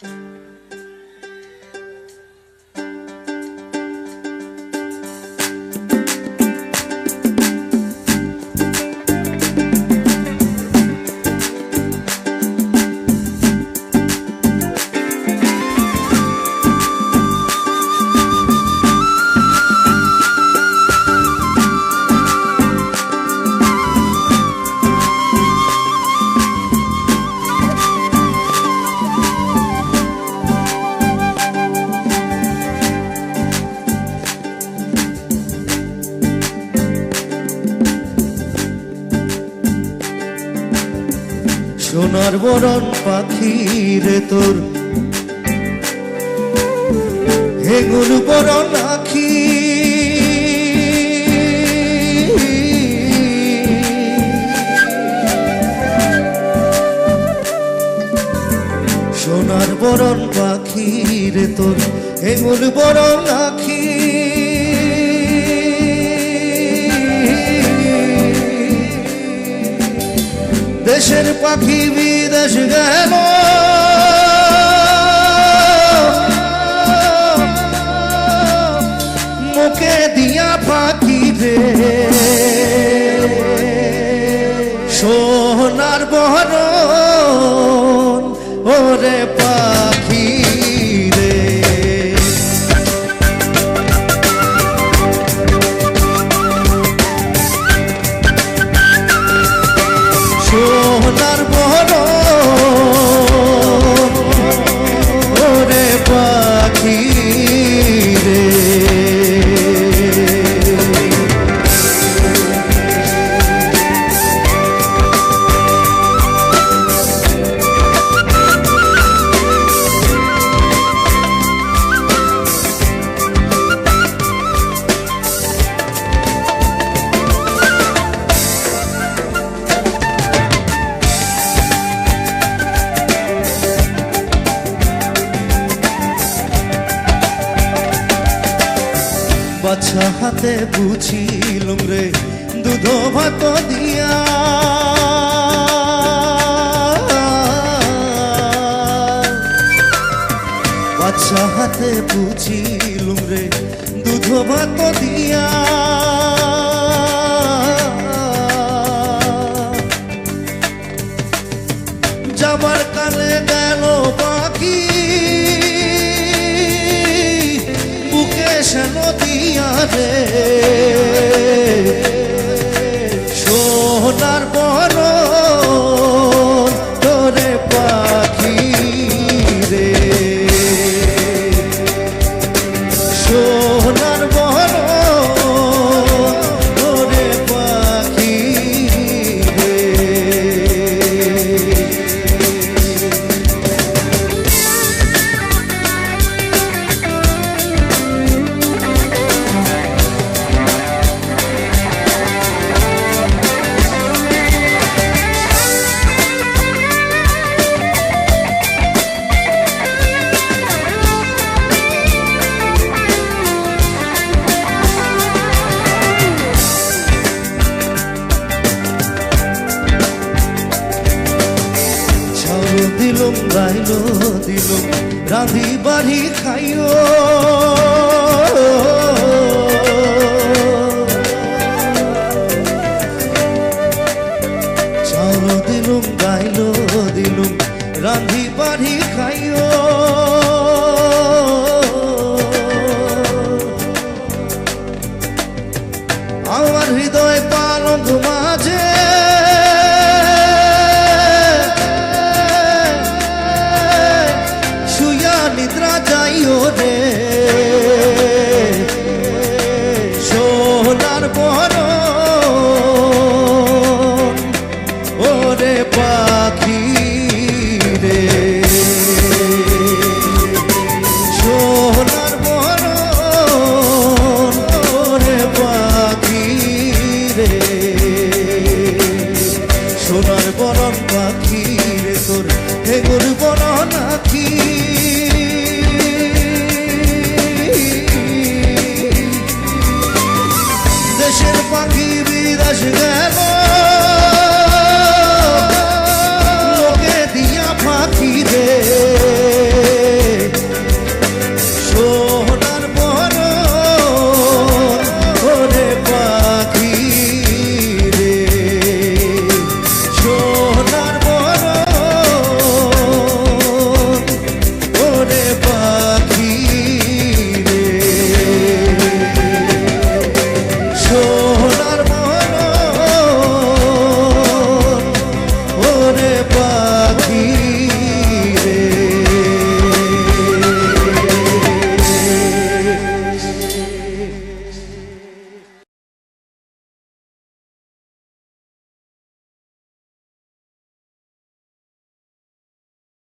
সোনার বরণ পাখি রে তোর। হেগুল বরণ আখি। সোনার বরণ পাখি রে তোর। হেগুল বরণ আখি। দেশের পাখি বিদেশ গেল। মুখে দিয়া পাখি রে। সোনার বহরণ ওরে পাখি সোনার বাচ্চা হাতে বুঝিলুম রে, দুধ ভাত দিয়া। বাচ্চা হাতে বুঝিলুম রে, দুধ ভাত দিয়া। যাবার কালে গেল বুকে সেন দিয়া রে গাইলো দিলুম রাঁধি বাড়ি খাইও। ছাড়ো দিলুম, গাইলো, দিলুম, রাঁধি বাড়ি খাইও। আমার হৃদয় পালন বরণ পাখি রে তোর হে গোর বরণ আখি দেশের পাখি বিরাজ গেল